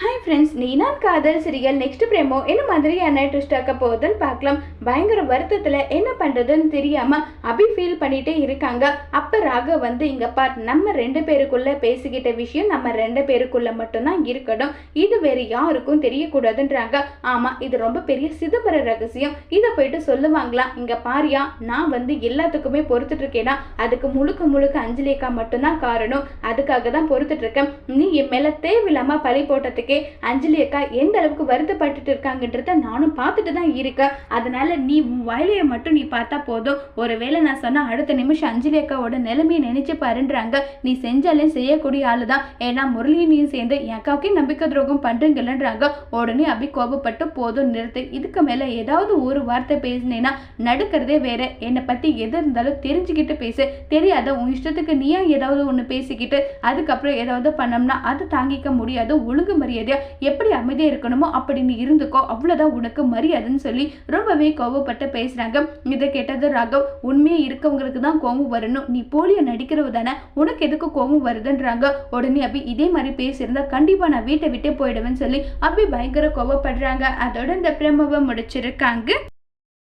Hi friends நீனா காதல் சிறிகள் next பிரேமோ என்ன மாதிரியான ட்விஸ்ட் ஆக்க போகுதுன்னு பார்க்கலாம். பயங்கர வருத்தத்தில் என்ன பண்ணுறதுன்னு தெரியாமல் அபி ஃபீல் பண்ணிகிட்டே இருக்காங்க. அப்போ ராக வந்து இங்கே பார் நம்ம ரெண்டு பேருக்குள்ளே பேசிக்கிட்ட விஷயம் நம்ம ரெண்டு பேருக்குள்ளே மட்டும்தான் இருக்கணும். இது வேறு யாருக்கும் தெரியக்கூடாதுன்றாங்க. ஆமாம் இது ரொம்ப பெரிய சிதம்பர ரகசியம். இதை போயிட்டு சொல்லுவாங்களாம் இங்கே பாரியா நான் வந்து எல்லாத்துக்குமே பொறுத்துட்டு அதுக்கு முழுக்க முழுக்க அஞ்சலிக்கா மட்டும்தான் காரணம். அதுக்காக தான் பொறுத்துட்ருக்கேன். நீ என் மேலே தேவையில்லாமல் பழி போட்டதுக்கு அஞ்சலி அக்கா எந்த அளவுக்கு வருத்தப்பட்டுட்டு இருக்காங்கன்றத நானும் பார்த்துட்டு தான் இருக்கேன். அதனால நீ உன் மட்டும் நீ பார்த்தா போதும். ஒருவேளை நான் சொன்ன அடுத்த நிமிஷம் அஞ்சலி அக்காவோட நிலைமையை நினைச்சு பாருன்றாங்க. நீ செஞ்சாலே செய்யக்கூடிய ஆளு தான் ஏன்னா முரளியனையும் சேர்ந்து என் அக்காவுக்கே நம்பிக்கை துரோகம் பண்றீங்கல்லன்றாங்க. உடனே அப்படி கோபப்பட்டு போதும் நிறுத்து. இதுக்கு மேலே ஏதாவது ஒரு வார்த்தை பேசினேன்னா நடுக்கிறதே வேற. என்னை பற்றி எது இருந்தாலும் தெரிஞ்சுக்கிட்டு பேசு. தெரியாத உன் இஷ்டத்துக்கு நீயா ஏதாவது ஒன்று பேசிக்கிட்டு அதுக்கப்புறம் ஏதாவது பண்ணோம்னா அது தாங்கிக்க முடியாது. ஒழுங்கு மரியாதையா எப்படி அமைதியாக இருக்கணுமோ அப்படி நீ இருந்துக்கோ அவ்வளவுதான் உனக்கு மரியாதைன்னு சொல்லி ரொம்பவே கோபப்பட்டு பேசுறாங்க. இதை கேட்டது ராகவ் உண்மையாக இருக்கவங்களுக்கு தான் கோபம் வரணும். நீ போலியோ நடிக்கிறவ தானே உனக்கு எதுக்கு கோபம் வருதுன்றாங்க. உடனே அபி இதே மாதிரி பேசியிருந்தா கண்டிப்பா நான் வீட்டை விட்டே போயிடுவேன்னு சொல்லி அபி பயங்கர கோபப்படுறாங்க அதோட இந்த பிரமவை முடிச்சிருக்காங்க.